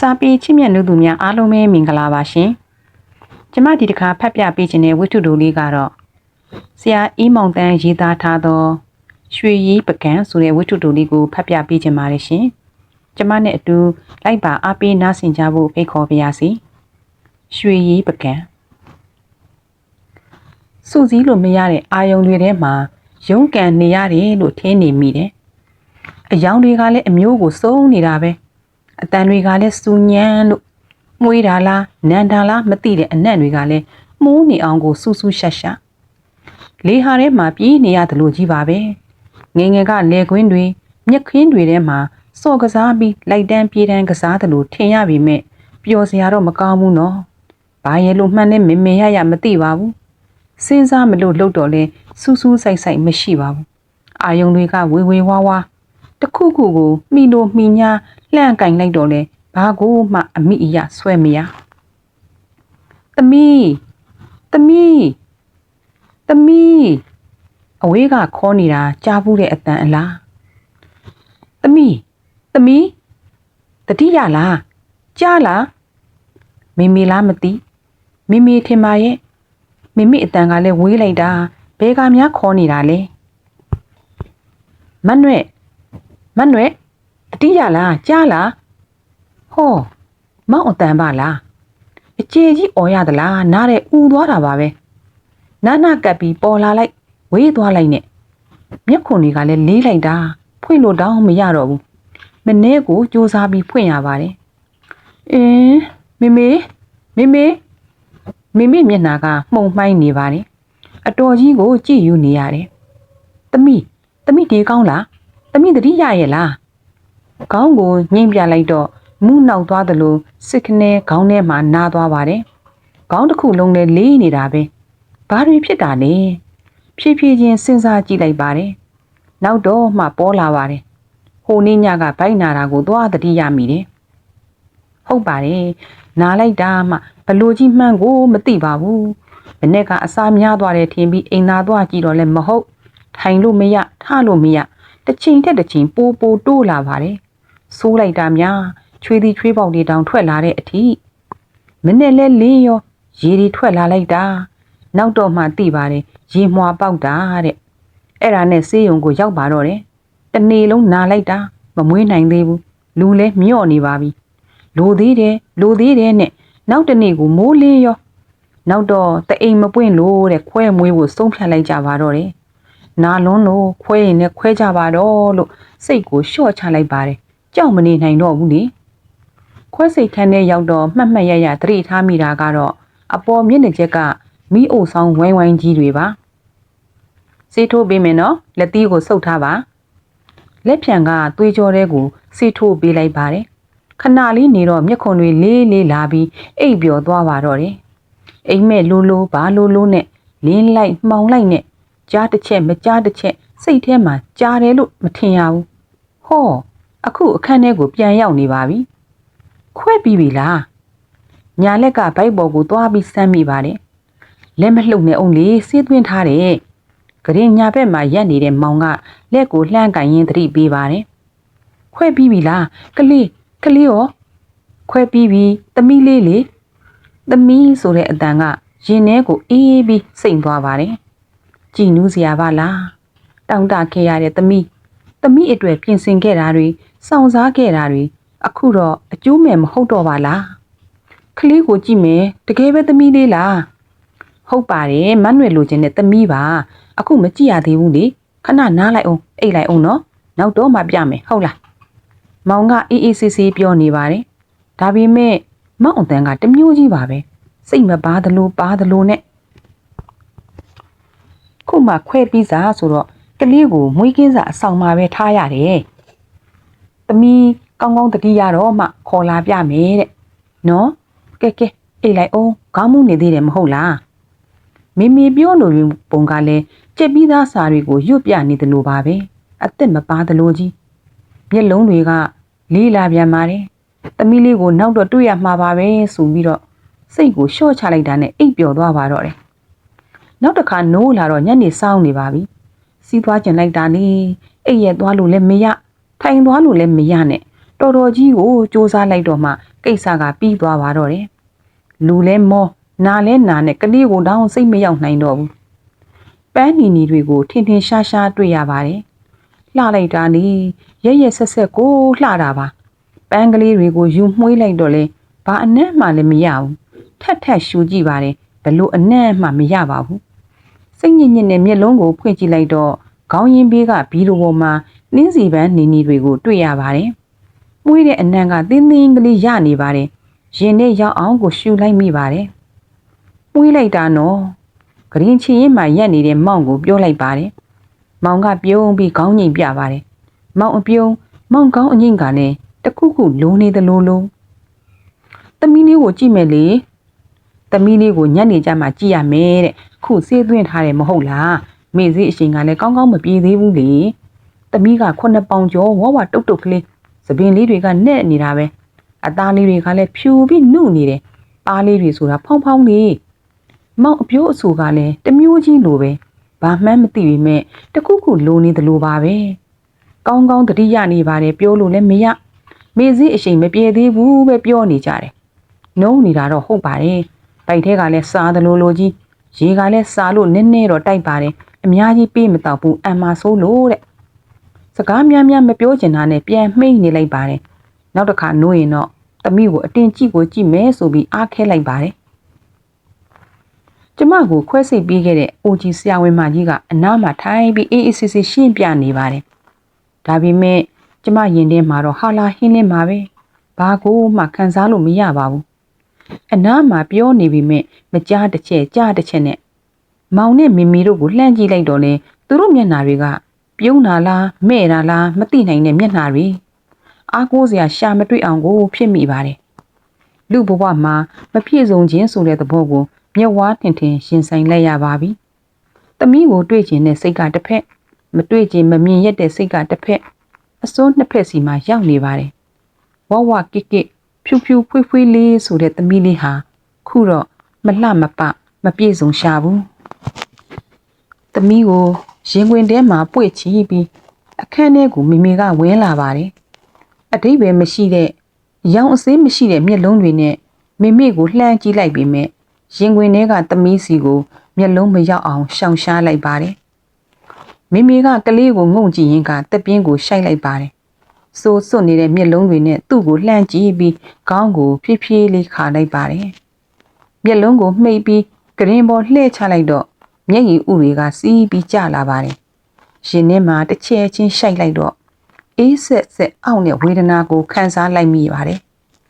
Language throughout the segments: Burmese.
စာပေချစ်မြတ်လူသူများအားလုံးပဲမင်္ဂလာပါရှင်။ကျမဒီတစ်ခါဖတ်ပြပေးခြင်းတဲ့ဝတ္ထုတိုလေးကတော့ဆရာအီးမောင်တန်းရေးသားထားသော ရွှေရည်ပကံဆိုတဲ့ဝတ္ထုတိုလေးကိုဖတ်ပြပေးခြင်းပါတယ်ရှင်။ကျမနဲ့အတူလိုက်ပါအားပေးနားဆင်ကြဖို့ဖိတ်ခေါ်ပါရစေ။ရွှေရည်ပကံစူစည်းလို့မရတဲ့အာယုံတွေထဲမှာရုန်းကန်နေရတယ်လို့ထင်နေမိတယ်။အယောင်တွေကလည်းအမျိုးကိုစုံနေတာပဲ။ အတန်တွေကလည်းစူညံလို့မွေးတာလားနန်တာလားမသိတဲ့အနံ့တွေကလည်းမှုန်းနေအောင်ကိုစူးစူးရှက်ရှာလေဟာထဲမှာပြေးနေရတယ်လို့ကြီးပါပဲငယ်ငယ်ကလေခွင်းတွေမြက်ခင်းတွေထဲမှာစော့ကစားပြီးလိုက်တန်းပြေးတန်းကစားတယ်လို့ထင်ရပေမဲ့ပျော်စရာတော့မကောင်းဘူးနော်ဘာရဲ့လို့မှန်းနဲ့မင်မင်ရရမသိပါဘူးစဉ်းစားမလို့လှုပ်တော့လဲစူးစူးဆိုင်ဆိုင်မရှိပါဘူးအာယုံတွေကဝေဝေဝါးဝါတခုခုကိုမိလို့မိညာ လှန့်ကင်လိုက်တော့လဲဘာကိုမှအမိအယဆွဲမရသမီးသမီးသမီးအဝေးကခေါ်နေတာကြားဘူးတဲ့အတန်အလားသမီးသမီးတတိယလားကြားလားမိမိလားမသိမိမိထင်ပါရဲ့မိမိအတန်ကလည်းဝေးလိုက်တာဘယ်ကများခေါ်နေတာလဲမနှွဲ့မနှွဲ့ တတိယလားကြားလားဟောမောင်အတန်ပါလားအကျေကြီးអော်ရသလားနားတဲ့ဥသွားတာပါပဲနာနာကပ်ပြီးပေါ်လာလိုက်ဝေးသွားလိုက်နဲ့မျက်ခုံတွေကလည်းလေးလိုက်တာဖွင့်လို့တောင်းမရတော့ဘူးမနေ့ကိုစူးစမ်းပြီးဖွင့်ရပါတယ်အင်းမေမေမေမေမေမေမျက်နှာကမှုံမှိုင်းနေပါတယ်အတော်ကြီးကိုကြည့်ယူနေရတယ်သမီးသမီးဒီကောင်းလားသမီးတတိယရဲ့လား ခေါင်းကိုညှိမ့်ပြလိုက်တော့မူးနောက်သွားသလိုစစ်ခနဲခေါင်းထဲမှာနားသွားပါတယ်။ခေါင်းတစ်ခုလုံးနဲ့လေးနေတာပဲ။ဘာတွေဖြစ်တာလဲ။ဖြည်းဖြည်းချင်းစဉ်းစားကြည့်လိုက်ပါတယ်။နောက်တော့မှပေါ်လာပါတယ်။ဟိုနေ့ညကဗိုက်နာတာကိုသွားတတိယမိတယ်။ဟုတ်ပါတယ်။နားလိုက်တာမှဘလို့ကြီးမှန်းကိုမသိပါဘူး။မနေ့ကအစာများသွားတယ်ထင်ပြီးအိမ်သာသွားကြည့်တော့လည်းမဟုတ်။ထိုင်လို့မရထားလို့မရတစ်ချိန်တက်တစ်ချိန်ပိုးပိုးတိုးလာပါတယ်။ ဆိုးလိုက်တာများချွေးသည်ချွေးပေါက်တွေတောင်ထွက်လာတဲ့အထိမနဲ့လဲလင်းရောရေတွေထွက်လာလိုက်တာနောက်တော့မှသိပါတယ်ရေမွာပေါက်တာတဲ့အဲ့ဒါနဲ့ဆေးရုံကိုရောက်ပါတော့တယ်တနေ့လုံးနာလိုက်တာမမွေးနိုင်သေးဘူးလူလဲမြော့နေပါပြီလိုသေးတယ်လိုသေးတယ်နဲ့နောက်တနေ့ကိုမိုးလင်းရောနောက်တော့တအိမ်မပွင့်လို့တဲ့ခွဲမွေးဖို့ဆုံးဖြတ်လိုက်ကြပါတော့တယ်နာလွန်းလို့ခွဲရင်လည်းခွဲကြပါတော့လို့စိတ်ကိုလျှော့ချလိုက်ပါတယ် ကြောက်မနေနိုင်တော့ဘူးလေခွဲစိတ်ခန်းထဲရောက်တော့မှတ်မှတ်ရရသတိထားမိတာကတော့အပေါ်မျက်နှာချက်ကမိအိုဆောင်ဝိုင်းဝိုင်းကြီးတွေပါစေးထိုးပေးမယ်နော်လက်သီးကိုဆုပ်ထားပါလက်ဖြံကသွေးကြောတဲ့ကိုစေးထိုးပေးလိုက်ပါတယ်ခဏလေးနေတော့မျက်ခွန်တွေလေးလေးလာပြီးအိပ်ပျော်သွားပါတော့တယ်အိမ်မဲ့လိုလိုဘာလိုလိုနဲ့လင်းလိုက်မှောင်လိုက်နဲ့ကြားတစ်ချက်မကြားတစ်ချက်စိတ်ထဲမှာကြားတယ်လို့မထင်ရဘူးဟော အခုအခန်းထဲကိုပြန်ရောက်နေပါပြီခွဲပြီးပြီလားညာလက်ကဘိုက်ပေါ်ကိုသွားပြီးစမ်းမိပါတယ်လက်မလှုပ်နဲ့အောင်လေးစေးသွင်းထားတယ်ဂရင်ညာဘက်မှာရက်နေတဲ့မောင်ကလက်ကိုလှမ်းကင်ရင်းသတိပေးပါတယ်ခွဲပြီးပြီလားကလေးကလေးရောခွဲပြီးပြီသမီးလေးလေသမီးဆိုတဲ့အတန်ကရင်ထဲကိုအေးပြီးစိတ်သွားပါတယ်ကြည်နူးစရာပါလားတောင်းတခဲ့ရတဲ့သမီးသမီးအတွက်ပြင်ဆင်ခဲ့တာတွေ စောင့်စားခဲ့တာတွေအခုတော့အကျိုးမဲ့မဟုတ်တော့ပါလားကလေးကိုကြည့်မယ်တကယ်ပဲသမီးလေးလားဟုတ်ပါတယ်မနှွယ်လိုချင်တဲ့သမီးပါအခုမကြည့်ရသေးဘူးလေခဏနားလိုက်အောင်အိတ်လိုက်အောင်နော်နောက်တော့မှပြမယ်ဟုတ်လားမောင်ကအေးအေးဆေးဆေးပြောနေပါတယ်ဒါပေမဲ့မောင်အတန်ကတမျိုးကြီးပါပဲစိတ်မပါသလိုပါသလိုနဲ့ခုမှခွဲပြီးစားဆိုတော့ကလေးကိုမွေးကင်းစာအဆောင်မှာပဲထားရတယ် သမီးကောင်းကောင်းတတိရတော့မှခေါ်လာပြမယ်တဲ့နော်ကဲကဲအိတ်လိုက်အောင်ခေါင်းမှုနေသေးတယ်မဟုတ်လားမိမိပြောလို့ပုံကလည်းကြက်ပြီးသားစာတွေကိုရွတ်ပြနေတယ်လို့ပါပဲအစ်စ်မပါသလိုကြီးမျက်လုံးတွေကလေးလာပြန်ပါတယ်သမီးလေးကိုနောက်တော့တွေ့ရမှာပါပဲဆိုပြီးတော့စိတ်ကိုလျှော့ချလိုက်တာနဲ့အိပ်ပျော်သွားပါတော့တယ်နောက်တစ်ခါနိုးလာတော့ညနေစောင်းနေပါပြီစီးသွားကျင်လိုက်တာလေအိပ်ရက်သွားလို့လည်းမရ ထိုင်သွားလို့လည်းမရနဲ့တော်တော်ကြီးကိုစူးစမ်းလိုက်တော့မှကိစ္စကပြီးသွားပါတော့တယ်လူလဲမောနာလဲနာနဲ့ကလေးကိုတောင်းစိတ်မရောက်နိုင်တော့ဘူးပန်းနီနီတွေကိုထင်ထင်ရှားရှားတွေ့ရပါတယ်လှလိုက်တာနီရက်ရက်ဆက်ဆက်ကိုလှတာပါပန်းကလေးတွေကိုယူမှွေးလိုက်တော့လဲဘာအနက်မှလည်းမရဘူးထက်ထက်ရှူကြည့်ပါတယ်ဘလို့အနက်မှမရပါဘူးစိတ်ညစ်ညစ်နဲ့မျက်လုံးကိုဖွင့်ကြည့်လိုက်တော့ခေါင်းရင်းဘေးကဘီလိုပေါ်မှာ နှင်းစီပန်းနီနီတွေကိုတွေ့ရပါတယ်။မှုေးတဲ့အနံကသင်းသင်းကလေးရနေပါတယ်။ရင်နဲ့ရောက်အောင်ကိုရှူလိုက်မိပါတယ်။မှုေးလိုက်တာနော်။ဂရင်ချင်ရင်မှရက်နေတဲ့မောင်ကိုပြောလိုက်ပါတယ်။မောင်ကပြုံးပြီးခေါင်းငိမ်ပြပါတယ်။မောင်အပြုံးမောင်ကောင်းအငိမ့်ကလည်းတခုခုလိုနေသလိုလို။သမီးလေးကိုကြည့်မယ်လေ။သမီးလေးကိုညနေကျမှကြည့်ရမယ်တဲ့။ခုစေးသွင်းထားတယ်မဟုတ်လား။မေစည်းအရှင်ကလည်းကောင်းကောင်းမပြေသေးဘူးလေ။ သမီးကခုနှစ်ပေါင်ကျော်ဝဝတုတ်တုတ်ကလေးသပင်လေးတွေကနဲ့နေတာပဲ။အသားလေးတွေကလည်းဖြူပြီးနုနေတယ်။ပါးလေးတွေဆိုတာဖောင်းဖောင်းလေး။မောင်အပြိုးအဆူကလည်းတမျိုးကြီးလိုပဲ။ဘာမှန်းမသိပေမဲ့တခုခုလိုနေသလိုပါပဲ။ကောင်းကောင်းတတိယနေပါတယ်ပြောလို့လည်းမရ။မေစည်းအရှင်မပြေသေးဘူးပဲပြောနေကြတယ်။နှုံးနေတာတော့ဟုတ်ပါတယ်။ဗိုက်ထဲကလည်းစားသလိုလိုကြီးရေကလည်းစားလို့နည်းနည်းတော့တိုက်ပါတယ်အများကြီးပေးမတော့ဘူးအမ်မာဆိုးလို့တဲ့ စကားများများမပြောချင်တာနဲ့ပြန်မှိတ်နေလိုက်ပါတယ်နောက်တစ်ခါနိုးရင်တော့သမီးကိုအတင်းကြည့်ကိုကြည့်မယ်ဆိုပြီးအားခဲလိုက်ပါတယ်ကျမကိုခွဲစိတ်ပြီးခဲ့တဲ့အိုဂျီဆရာဝန်မကြီးကအနားမှာထိုင်ပြီးအေးအေးဆေးဆေးရှင်းပြနေပါတယ်ဒါပေမဲ့ကျမရင်ထဲမှာတော့ဟာလာဟင်းလင်းမှာပဲဘာကိုမှခံစားလို့မရပါဘူးအနားမှာပြောနေပြီမဲ့မကြားတစ်ချက်ကြားတစ်ချက်နဲ့မောင်နဲ့မီမီတို့ကိုလှမ်းကြည့်လိုက်တော့လေသူတို့မျက်နှာတွေက ပြုံးတာလားမဲ့တာလားမသိနိုင်တဲ့မျက်နှာတွေအားကိုးစရာရှာမတွေ့အောင်ကိုဖြစ်မိပါတယ်လူဘဝမှာမပြည့်စုံခြင်းဆိုတဲ့သဘောကိုမျက်ဝါးထင်ထင်ရှင်ဆိုင်လိုက်ရပါပြီသမီးကိုတွေ့ခြင်းနဲ့စိတ်ကတစ်ဖက်မတွေ့ခြင်းမမြင်ရတဲ့စိတ်ကတစ်ဖက်အစိုးနှစ်ဖက်စီမှာရောက်နေပါတယ်ဝဝကစ်ကစ်ဖြူဖြူဖွေးဖွေးလေးဆိုတဲ့သမီးလေးဟာခုတော့မလှမပမပြည့်စုံရှာဘူးသမီးကို ရင်ခွင်ထဲမှာပွေ့ချီပြီးအခန်းထဲကိုမိမိကဝင်းလာပါတယ်အတိတ်ပဲမရှိတဲ့ရောင်အစေးမရှိတဲ့မျက်လုံးတွေနဲ့မိမိကိုလှမ်းကြည့်လိုက်ပေမဲ့ရင်ခွင်ထဲကသမီးစီကိုမျက်လုံးမရောက်အောင်ရှောင်ရှားလိုက်ပါတယ်မိမိကကလေးကိုငုံကြည့်ရင်ကတက်ပြင်းကိုရှိုက်လိုက်ပါတယ်စိုးစွတ်နေတဲ့မျက်လုံးတွေနဲ့သူ့ကိုလှမ်းကြည့်ပြီးခေါင်းကိုဖြည်းဖြည်းလေးခါလိုက်ပါတယ်။မျက်လုံးကိုမှိတ်ပြီးကရင်ပေါ်လှည့်ချလိုက်တော့ မျက်ရည်ဥတွေကစီးပြီးကျလာပါတယ်။ရင်ထဲမှာတစ်ချက်ချင်းရှိုက်လိုက်တော့အေးဆက်ဆက်အောင့်တဲ့ဝေဒနာကိုခံစားလိုက်မိပါတယ်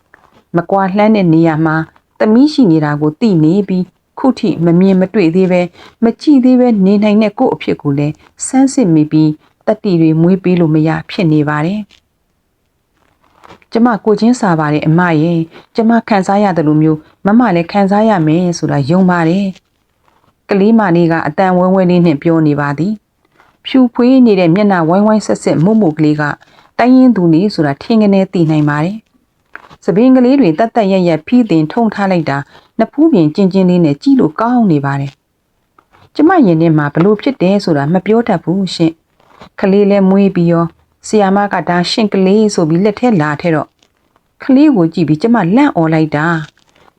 ။မကွာလှမ်းတဲ့နေရာမှာသမီးရှိနေတာကိုသိနေပြီးခုထိမမြင်မတွေ့သေးပဲမကြည့်သေးပဲနေနိုင်တဲ့ကို့အဖြစ်ကိုလည်းစမ်းစစ်မိပြီးတတိတွေမွေးပေးလို့မရဖြစ်နေပါတယ်။ကျမကိုချင်းစာပါတယ်အမရဲ့ကျမခံစားရတယ်လို့မျိုးမမလည်းခံစားရမယ်ဆိုတာယုံပါတယ် ကလေးမလေးကအတန်ဝဲဝဲလေးနဲ့ပြောနေပါသည်ဖြူဖွေးနေတဲ့မျက်နှာဝိုင်းဝိုင်းဆက်ဆက်မုံမုံကလေးကတိုင်းရင်သူနေဆိုတာထင်ကနေသိနိုင်ပါတယ်စပင်းကလေးတွေတက်တက်ရက်ရက်ဖီးတင်ထုံထားလိုက်တာနှစ်ဖူးပြင်ကျင်ကျင်လေးနဲ့ကြည့်လို့ကောင်းနေပါတယ်ကျမရင်ထဲမှာဘလို့ဖြစ်တယ်ဆိုတာမပြောတတ်ဘူးရှင်ကလေးလည်းမွေးပြီးရောဆီယာမကဒါရှင်ကလေးဆိုပြီးလက်ထဲလာထဲတော့ကလေးကိုကြည့်ပြီးကျမလန့်អော်လိုက်တာ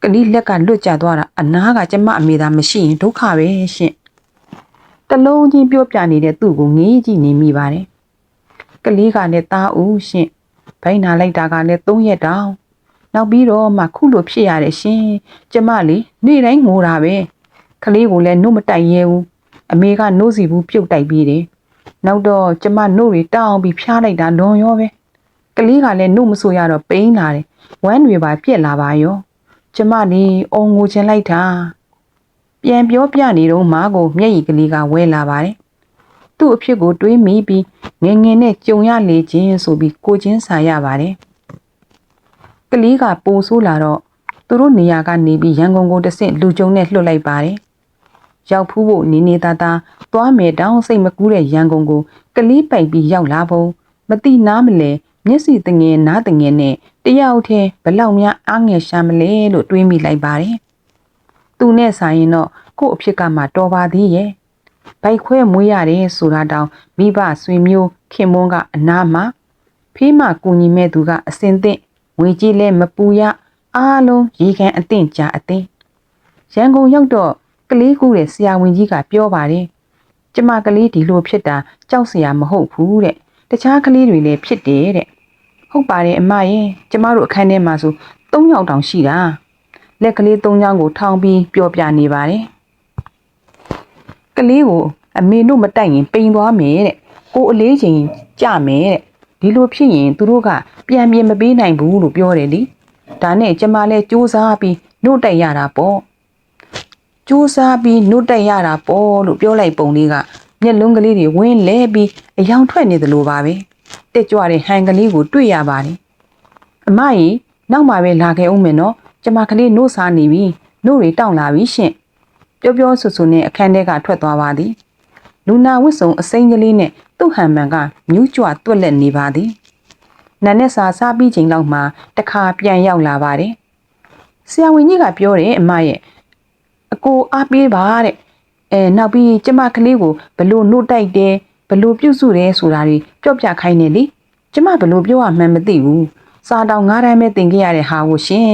ကလေးလက်ကလွတ်ကျသွားတာအနားကကျမအမေသာမရှိရင်ဒုက္ခပဲရှင်တလုံးချင်းပြောပြနေတဲ့သူ့ကိုငေးကြည့်နေမိပါတယ်ကလေးကလည်းတားဦးရှင်ဘိုင်းနာလိုက်တာကလည်း၃ရက်တောင်နောက်ပြီးတော့မှခုလိုဖြစ်ရတယ်ရှင်ကျမလေးနေ့တိုင်းငိုတာပဲကလေးကိုလည်းနှုတ်မတိုက်ရဲဘူးအမေကနှုတ်စီဘူးပြုတ်တိုက်ပြီးတယ်နောက်တော့ကျမနှုတ်တွေတောင်းပြီးဖျားလိုက်တာလွန်ရောပဲကလေးကလည်းနှုတ်မဆိုရတော့ပိန်းလာတယ်ဝမ်းတွေပါပြက်လာပါရော ကျမနေအုံငိုချင်လိုက်တာပြန်ပြောပြနေတော့မားကိုမျက်ရည်ကလေးကဝဲလာပါတယ်သူ့အဖြစ်ကိုတွေးမိပြီးငငယ်နဲ့ကြုံရလေခြင်းဆိုပြီးကိုချင်းစာရပါတယ်ကလေးကပိုဆိုးလာတော့သူတို့နေရာကနေပြီးရန်ကုန်ကိုတဆင့်လူကြုံနဲ့လွှတ်လိုက်ပါတယ်ရောက်ဖူးဖို့နေနေသားသားသွားမယ်တောင်းစိတ်မကူးတဲ့ရန်ကုန်ကိုကလေးပိုက်ပြီးရောက်လာပုံမတိနားမလဲမျက်စိတငယ်နားတငယ်နဲ့ တယောက်တည်းဘလောက်များအားငယ်ရှာမလဲလို့တွေးမိလိုက်ပါတယ်။သူနဲ့ဆိုင်ရင်တော့ကို့အဖြစ်ကမှတော်ပါသေးရဲ့။ဘိုက်ခွဲမွေးရတယ်ဆိုတာတောင်မိဘဆွေမျိုးခင်မွန်းကအနားမှာဖေးမကူညီမဲ့သူကအစင်သင့်ငွေကြီးလဲမပူရအားလုံးရေကန်အသင့်ကြအသင့်ရန်ကုန်ရောက်တော့ကလေးကူတဲ့ဆရာဝန်ကြီးကပြောပါတယ်ကျမကလေးဒီလိုဖြစ်တာကြောက်စရာမဟုတ်ဘူးတဲ့တခြားကလေးတွေလည်းဖြစ်တယ်တဲ့ ဟုတ်ပါတယ်အမရဲ့ကျမတို့အခန်းထဲမှာဆို၃ယောက်တောင်ရှိတာလက်ကလေး၃ချောင်းကိုထောင်ပြီးပျော်ပြနေပါတယ်ကလေးကိုအမေတို့မတိုက်ရင်ပိန်သွားမယ်တဲ့ကိုအလေးချိန်ကြမယ်တဲ့ဒီလိုဖြစ်ရင်သူတို့ကပြန်ပြင်မပေးနိုင်ဘူးလို့ပြောတယ်လीဒါနဲ့ကျမလည်းစူးစမ်းပြီးနှုတ်တိုက်ရတာပေါ့စူးစမ်းပြီးနှုတ်တိုက်ရတာပေါ့လို့ပြောလိုက်ပုံလေးကမျက်လုံးကလေးတွေဝင်းလဲပြီးအယောင်ထွက်နေသလိုပါပဲ တက်ကြွတဲ့ဟန်ကလေးကိုတွေ့ရပါတယ်အမကြီးနောက်မှပဲလာခဲ့အောင်မယ်နော်ကျမကလေးနှုတ်စားနေပြီနှုတ်တွေတောင့်လာပြီရှင့်ပြောပြောဆူဆူနဲ့အခန်းထဲကထွက်သွားပါသည်လူနာဝတ်စုံအစိမ်းကလေးနဲ့သူ့ဟန်မှန်ကမြူးကြွတွက်လက်နေပါသည်နန်းနဲ့စာစားပြီးချိန်လောက်မှတခါပြန်ရောက်လာပါတယ်ဆရာဝန်ကြီးကပြောတယ်အမရဲ့အကိုအားပေးပါတဲ့အဲနောက်ပြီးကျမကလေးကိုဘလို့နှုတ်တိုက်တယ် ဘလို့ပြုတ်စုတယ်ဆိုတာတွေပြောပြခိုင်းနေလေကျမဘလို့ပြောရမှန်းမသိဘူးစာတောင်ငါးတန်းပဲသင်ခဲ့ရတဲ့ဟာကိုရှင်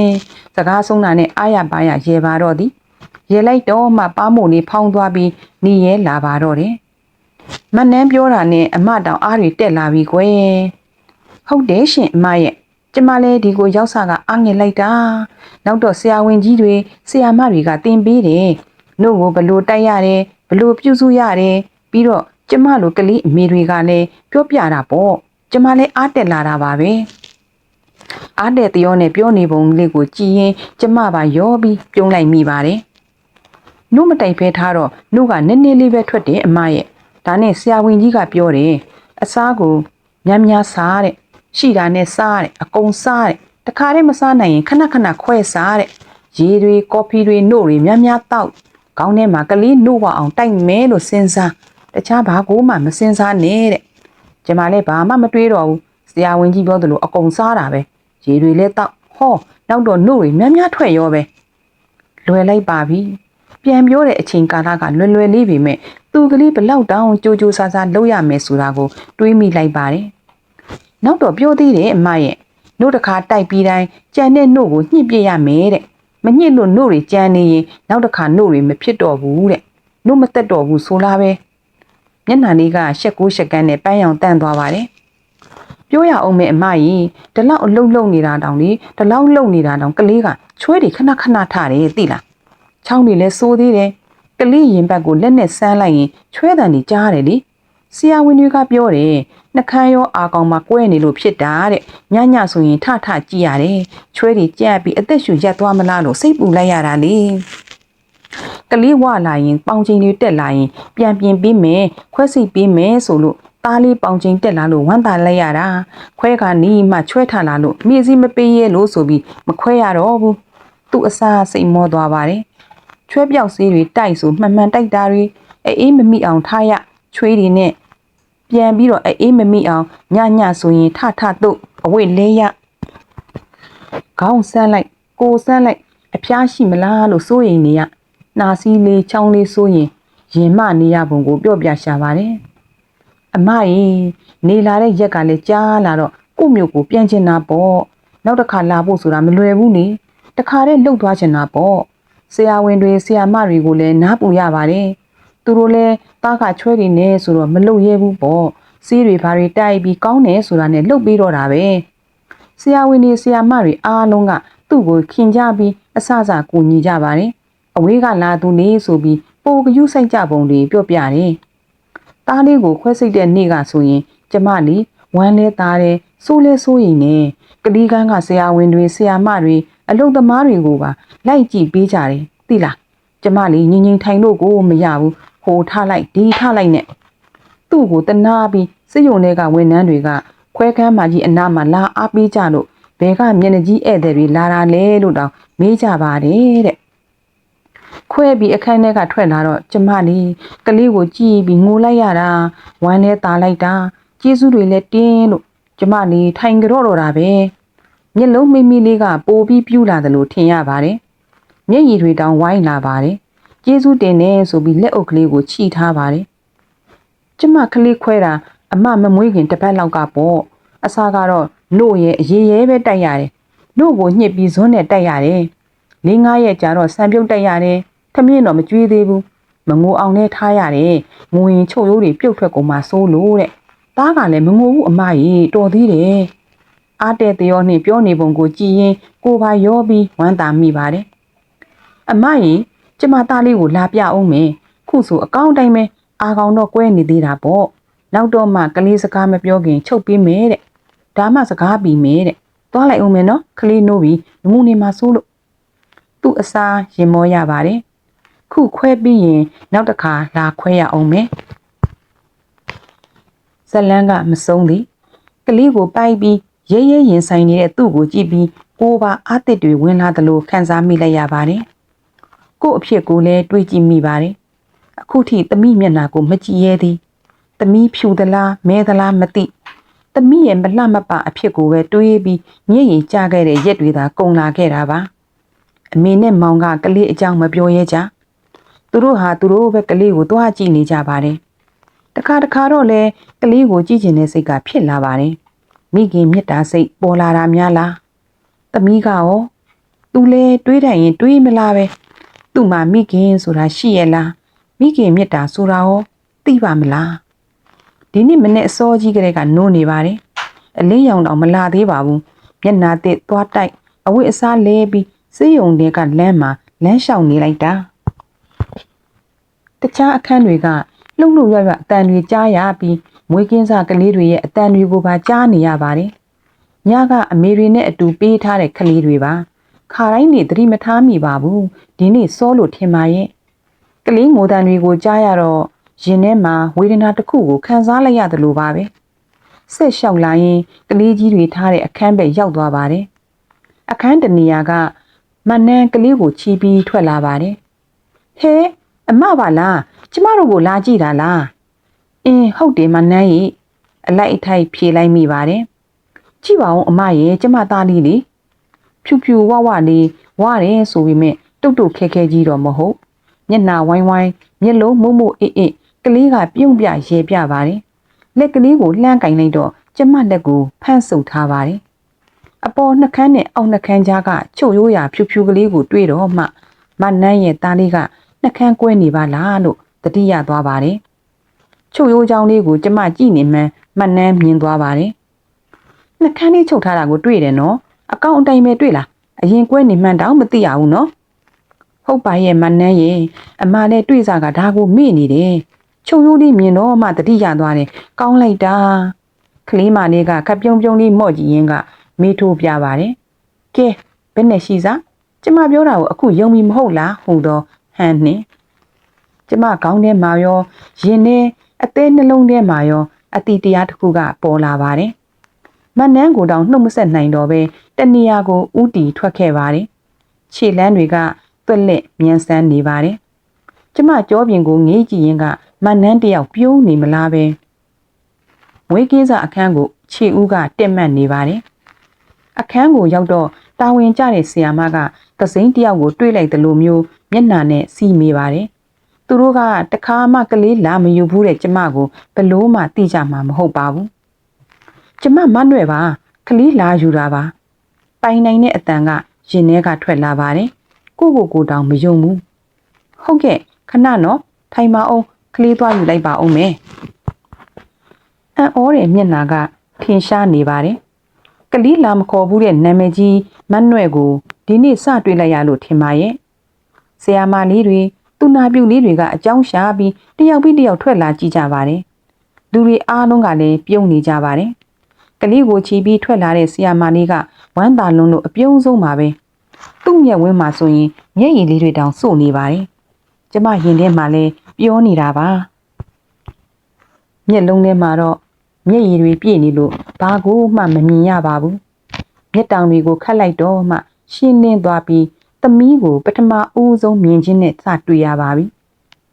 စကားဆုံးတာနဲ့အားရပါရရေပါတော့သည်ရေလိုက်တော့မှပါမို့လေးဖောင်းသွားပြီးနေရဲလာပါတော့တယ်မနှမ်းပြောတာနဲ့အမတောင်အားတွေတက်လာပြီကွယ်ဟုတ်တယ်ရှင်အမရဲ့ကျမလည်းဒီကိုရောက်စားကအားငယ်လိုက်တာနောက်တော့ဆရာဝန်ကြီးတွေဆရာမတွေကတင်ပေးတယ်နှုတ်ကိုဘလို့တိုက်ရတယ်ဘလို့ပြုစုရတယ်ပြီးတော့ ကျမလိုကလေးအမေတွေကလည်းပြောပြတာပေါ့ကျမလည်းအားတက်လာတာပါပဲအားတဲ့တရောနဲ့ပြောနေပုံလေးကိုကြည်ရင်ကျမပါရောပြီးပြုံးလိုက်မိပါတယ်နှုတ်မတိုက်ဖဲထားတော့နှုတ်ကနည်းနည်းလေးပဲထွက်တယ်အမရဲ့ဒါနဲ့ဆရာဝန်ကြီးကပြောတယ်အစားကိုများများစားတဲ့ရှိတာနဲ့စားတဲ့အကုန်စားတဲ့တခါတည်းမစားနိုင်ရင်ခဏခဏခွဲစားတဲ့ရေတွေကော်ဖီတွေနှုတ်တွေများများတောက်ခေါင်းထဲမှာကလေးနှုတ်ဝအောင်တိုက်မဲလို့စဉ်းစား တခြားဘာကိုမှမစဉ်းစားနဲ့တဲ့ကျမလည်းဘာမှမတွေးတော့ဘူးဆရာဝန်ကြီးပြောသလိုအကုန်စားတာပဲရေတွေလည်းတောက်ဟောနောက်တော့နှုတ်တွေများများထွက်ရောပဲလွယ်လိုက်ပါပြီပြန်ပြောတဲ့အချိန်ကာလကလွယ်လွယ်လေးပေမဲ့သူကလေးဘလောက်တောင်ကြိုးကြိုးစားစားလုပ်ရမယ်ဆိုတာကိုတွေးမိလိုက်ပါတယ်နောက်တော့ပြောသေးတယ်အမရဲ့နှုတ်တစ်ခါတိုက်ပြီးတိုင်းကြံတဲ့နှုတ်ကိုညှစ်ပြရမယ်တဲ့မညှစ်လို့နှုတ်တွေကြမ်းနေရင်နောက်တစ်ခါနှုတ်တွေမဖြစ်တော့ဘူးတဲ့နှုတ်မသက်တော့ဘူးဆိုလားပဲ မျက်နှာလေးကရှက်ကိုရှက်ကန်းနဲ့ပန်းရောင်တန့်သွားပါတယ်ပြောရအောင်မယ်အမကြီးဒီလောက်အလုံးလုံးနေတာတောင်လေဒီလောက်လုံနေတာတောင်ကလေးကချွဲတွေခဏခဏထတယ်သိလားချောင်းတွေလည်းစိုးသေးတယ်ကလေးရင်ဘတ်ကိုလက်နဲ့ဆန်းလိုက်ရင်ချွဲတန်တွေကြားတယ်လေဆရာဝန်တွေကပြောတယ်နှခမ်းရောအာကောင်မှာကွဲနေလို့ဖြစ်တာတဲ့ညညဆိုရင်ထထကြည့်ရတယ်ချွဲတွေကြက်ပြီးအသက်ရှူရက်သွားမလားလို့စိတ်ပူလိုက်ရတာလေ ကလေးဝလာရင်ပေါင်ချိန်တွေတက်လာရင်ပြန်ပြင်ပေးမယ်ခွဲစိတ်ပေးမယ်ဆိုလို့သားလေးပေါင်ချိန်တက်လာလို့ဝမ်းသာလိုက်ရတာခွဲကနီးမှချွဲထလာလို့မြေစည်းမပေးရဲလို့ဆိုပြီးမခွဲရတော့ဘူးသူ့အစားစိတ်မောသွားပါတယ်ချွဲပြောက်ဆေးတွေတိုက်ဆိုမှန်မှန်တိုက်တာတွေအေးမမိအောင်ထားရချွေးတွေနဲ့ပြန်ပြီးတော့အေးမမိအောင်ညညဆိုရင်ထထတို့အဝိလဲရခေါင်းဆန်းလိုက်ကိုဆန်းလိုက်အဖျားရှိမလားလို့စိုးရိမ်နေရ နာစီးလေးချောင်းလေးစိုးရင်ရင်မနေရပုံကိုပြောပြရှာပါတယ်အမကြီးနေလာတဲ့ရက်ကလည်းကြားလာတော့ကို့မျိုးကိုပြန်ချင်တာပေါ့နောက်တစ်ခါလာဖို့ဆိုတာမလွယ်ဘူးနေတခါတည်းလှုပ်သွားချင်တာပေါ့ဆရာဝန်တွေဆရာမတွေကိုလည်းနားပူရပါတယ်သူတို့လည်းတားခချွဲတွေနဲ့ဆိုတော့မလုံရဲဘူးပေါ့စီးတွေဘာတွေတိုက်ပြီးကောင်းတယ်ဆိုတာနဲ့လှုပ်ပြီးတော့တာပဲဆရာဝန်တွေဆရာမတွေအားလုံးကသူ့ကိုခင်ကြပြီးအဆအဆကူညီကြပါတယ် အဝေးကလာသူနေဆိုပြီးပိုကယူဆိုင်ကြပုံတွေပြောပြတယ်တားလေးကိုခွဲစိတ်တဲ့နေ့ကဆိုရင် ကျမလေးဝမ်းလဲသားတယ်စိုးလဲစိုးရင်နဲ့ကလေးကန်းကဆရာဝန်တွေဆရာမတွေအလုပ်သမားတွေကိုပါလိုက်ကြည့်ပေးကြတယ်သိလားကျမလေးငင်ငင်ထိုင်လို့ကိုမရဘူးဟိုထားလိုက်ဒီထားလိုက်နဲ့သူ့ကိုတနာပြီးစစ်ရုံတွေကဝန်ထမ်းတွေကခွဲခန်းမကြီးအနားမှာလာအားပေးကြလို့ဘဲကမျက်နှာကြီးဧည့်သည်တွေလာတာလဲလို့တောင်မေးကြပါတယ်တဲ့ ခွဲပြီးအခန်းထဲကထွက်လာတော့ကျမလေးကလေးကိုကြည့်ပြီးငိုလိုက်ရတာဝမ်းထဲตาလိုက်တာကျေးဇူးတွေလည်းတင်းလို့ကျမလေးထိုင်ကြတော့တော့တာပဲမျက်လုံးမိမိလေးကပိုပြီးပြူလာတယ်လို့ထင်ရပါတယ်မျက်ရည်တွေတောင်ဝိုင်းလာပါတယ်ကျေးဇူးတင်နေဆိုပြီးလက်အုပ်ကလေးကိုခြိထားပါတယ်ကျမကလေးခွဲတာအမမမွေးခင်တစ်ပတ်လောက်ကပေါ့အစားကတော့နို့ရဲ့အရေးရဲပဲတိုက်ရတယ်နို့ကိုညှစ်ပြီးဇွန်းနဲ့တိုက်ရတယ် လေးငါးရက်ကြာတော့ဆံပြုတ်တိုက်ရတယ်ထမင်းတော့မကြွေးသေးဘူးမငိုအောင်နဲ့ထားရတယ်ငိုရင်ချုပ်ရိုးတွေပြုတ်ထွက်ကုန်မှစိုးလို့တဲ့သားကလည်းမငိုဘူးအမကြီးတော်သေးတယ်အားတဲ့တရောနှင့်ပြောနေပုံကိုကြည်ရင်ကိုပါရောပြီးဝမ်းသာမိပါတယ်အမကြီးကျမသားလေးကိုလာပြအောင်မယ်ခုဆိုအကောင့်တိုင်းပဲအာကောင်တော့ကွဲနေသေးတာပေါ့နောက်တော့မှကလေးစကားမပြောခင်ချုပ်ပေးမယ်တဲ့ဒါမှစကားပြီးမယ်တဲ့သွားလိုက်အောင်မယ်နော်ကလေးနိုးပြီးငုံနေမှာစိုးလို့ သူ့အစားရင်မောရပါတယ်ခုခွဲပြီးရင်နောက်တစ်ခါလာခွဲရအောင်မယ်ဇလန်းကမဆုံးသည်ကလေးကိုပိုက်ပြီးရဲရဲရင်ဆိုင်နေတဲ့သူ့ကိုကြည့်ပြီးကိုပါအသစ်တွေဝင်လာသလိုခံစားမိလိုက်ရပါတယ်ကို့အဖြစ်ကိုလည်းတွေးကြည့်မိပါတယ်အခုထိသမီးမျက်နှာကိုမကြည့်ရဲသည်သမီးဖြူသလားမဲသလားမသိသမီးရဲ့မလှမပအဖြစ်ကိုပဲတွေးပြီးမျက်ရည်ကျခဲ့တဲ့ရက်တွေသာကုန်လာခဲ့တာပါ အမေနဲ့မောင်ကကလေးအကြောင်းမပြောရဲကြသူတို့ဟာသူတို့ပဲကလေးကိုတွားကြည့်နေကြပါတယ်တခါတခါတော့လေကလေးကိုကြည့်ကျင်တဲ့စိတ်ကဖြစ်လာပါတယ်မိခင်မေတ္တာစိတ်ပေါ်လာတာများလားသမီးကရောသူလဲတွေးတယ်ရင်တွေးမလားပဲသူ့မှာမိခင်ဆိုတာရှိရဲ့လားမိခင်မေတ္တာဆိုတာရောသိပါမလားဒီနေ့မနေ့အစောကြီးကလေးကနိုးနေပါတယ်အလင်းရောင်တော့မလာသေးပါဘူးမျက်နာတစ်သွားတိုက်အဝိအစားလဲပြီး စေးရုံတွေကလမ်းမှာလမ်းလျှောက်နေလိုက်တာတခြားအခန်းတွေကလှုပ်လှုပ်ရွရွအတန်တွေကြားရပြီးမွေးကင်းစားကလေးတွေရဲ့အတန်တွေကိုပါကြားနေရပါတယ်ညကအမေတွေနဲ့အတူပေးထားတဲ့ကလေးတွေပါခါတိုင်းနေသတိမထားမိပါဘူးဒီနေ့စောလို့ထင်ပါရဲ့ကလေးငိုတန်တွေကိုကြားရတော့ရင်ထဲမှာဝေဒနာတစ်ခုကိုခံစားလိုက်ရတယ်လို့ပါပဲဆက်လျှောက်လာရင်ကလေးကြီးတွေထားတဲ့အခန်းဘက်ရောက်သွားပါတယ်အခန်းတနေရာက မနန်းကလေးကိုချီးပြီးထွက်လာပါတယ်ဟဲအမပါလားကျမတို့ကိုလာကြည့်တာလားအင်းဟုတ်တယ်မနန်းကြီးအလိုက်အထိုက်ဖြေလိုက်မိပါတယ်ကြည့်ပါဦးအမရဲ့ကျမသားလေးလေဖြူဖြူဝဝလေးဝတယ်ဆိုပေမဲ့တုတ်တုတ်ခဲခဲကြီးတော့မဟုတ်မျက်နှာဝိုင်းဝိုင်းမျက်လုံးမုံမုံအေးအေးကလေးကပြုံးပြရဲပြပါတယ်လက်ကလေးကိုလှမ်းကင်လိုက်တော့ကျမလက်ကိုဖန့်ဆုပ်ထားပါတယ် အပေါ်နှကန်းနဲ့အောက်နှကန်းကြားကချုပ်ရိုးရာဖြူဖြူကလေးကိုတွေးတော့မှမနန်းရဲ့သားလေးကနှကန်းကွဲနေပါလားလို့တတိယသွားပါတယ်ချုပ်ရိုးချောင်းလေးကိုကျမကြည့်နေမှန်းမနန်းမြင်သွားပါတယ်နှကန်းလေးချုပ်ထားတာကိုတွေ့တယ်နော်အကောင့်အတိုင်းပဲတွေ့လားအရင်ကွဲနေမှန်းတောင်မသိရဘူးနော်ဟုတ်ပါရဲ့မနန်းရဲ့အမနဲ့တွေ့စားကဒါကိုမေ့နေတယ်ချုပ်ရိုးလေးမြင်တော့မှတတိယသွားတယ်ကောင်းလိုက်တာကလေးမလေးကခပ်ပြုံးပြုံးလေးမော့ကြည့်ရင်းက မေးထိုးပြပါတယ်ကဲဘယ်နဲ့ရှိစားကျမပြောတာကိုအခုယုံပြီမဟုတ်လားဟူတော့ဟန်နှင်းကျမခေါင်းထဲမှာရောရင်ထဲအသေးနှလုံးထဲမှာရောအတီတရားတစ်ခုကပေါ်လာပါတယ်မနန်းကိုတောင်နှုတ်မဆက်နိုင်တော့ပဲတနေရာကိုဥတီထွက်ခဲ့ပါတယ်ခြေလန်းတွေကသွက်လက်မြန်ဆန်းနေပါတယ်ကျမကြောပြင်ကိုငေးကြည့်ရင်ကမနန်းတယောက်ပြုံးနေမလားပဲမွေးကင်းစာအခန်းကိုခြေဦးကတက်မှတ်နေပါတယ် အခန်းကိုရောက်တော့တာဝန်ကျတဲ့ဆီယာမကသစိမ်းတယောက်ကိုတွေးလိုက်တယ်လို့မျိုးမျက်နှာနဲ့စီးမိပါတယ်သူတို့ကတခါမှကလေးလာမယူဘူးတဲ့ကျမကိုဘလို့မှသိကြမှာမဟုတ်ပါဘူးကျမမနှွဲ့ပါကလေးလာယူတာပါပိုင်နိုင်တဲ့အတန်ကရင်ထဲကထွက်လာပါတယ်ကိုကိုကိုတောင်မယုံဘူးဟုတ်ကဲ့ခဏနော်ထိုင်ပါအောင်ကလေးသွားယူလိုက်ပါအောင်မယ်အံ့ဩတဲ့မျက်နှာကထင်ရှားနေပါတယ် ကလေးလာမခေါ်ဘူးတဲ့နာမည်ကြီးမတ်နွဲ့ကိုဒီနေ့စတွေ့လိုက်ရလို့ထင်ပါရဲ့ဆရာမလေးတွေသူနာပြုလေးတွေကအကြောင်းရှာပြီးတယောက်ပြီးတယောက်ထွက်လာကြည့်ကြပါတယ်လူတွေအားလုံးကလည်းပြုံးနေကြပါတယ်ကလေးကိုချီပြီးထွက်လာတဲ့ဆရာမလေးကဝမ်းသာလွန်းလို့အပြုံးဆုံးပါပဲသူ့မျက်ဝန်းမှာဆိုရင်မျက်ရည်လေးတွေတောင်စို့နေပါတယ်ကျမရင်ထဲမှာလည်းပြောနေတာပါမျက်လုံးထဲမှာတော့ မျက်ရည်တွေပြည့်နေလို့ဘာကိုမှမမြင်ရပါဘူးမျက်တောင်တွေကိုခတ်လိုက်တော့မှ ရှင်းလင်းသွားပြီးသမီးကို ပထမဦးဆုံးမြင်ချင်းနဲ့စတွေ့ရပါပြီ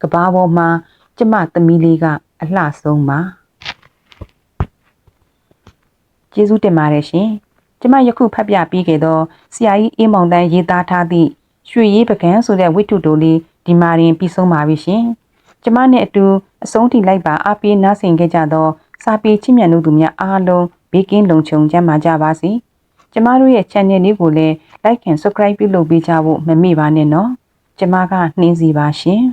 ကဘာပေါ်မှာ ကျမသမီးလေးကအလှဆုံးပါကျေးဇူးတင်ပါတယ်ရှင်ကျမယခုဖတ်ပြပြီးခဲ့သောဆရာကြီးအေးမောင်တန်းရေးသားထားသည့်ရွှေရေးပကံဆိုတဲ့ဝိတ္ထုတိုလေးဒီမှာရင်ပြီးဆုံးပါပြီရှင်ကျမနဲ့အတူအဆုံးထိလိုက်ပါအားပေးနားဆင်ခဲ့ကြသော စာပေချစ်မြတ်သူများအားလုံးဘေဘေးကင်းလုံခြုံကြမှာကြပါစေကျမတို့ရဲ့ channel လေးကိုလည်း like and subscribe ပြုလုပ်ပေးကြဖို့မမေ့ပါနဲ့နော်ကျမကနှင်းစီပါရှင်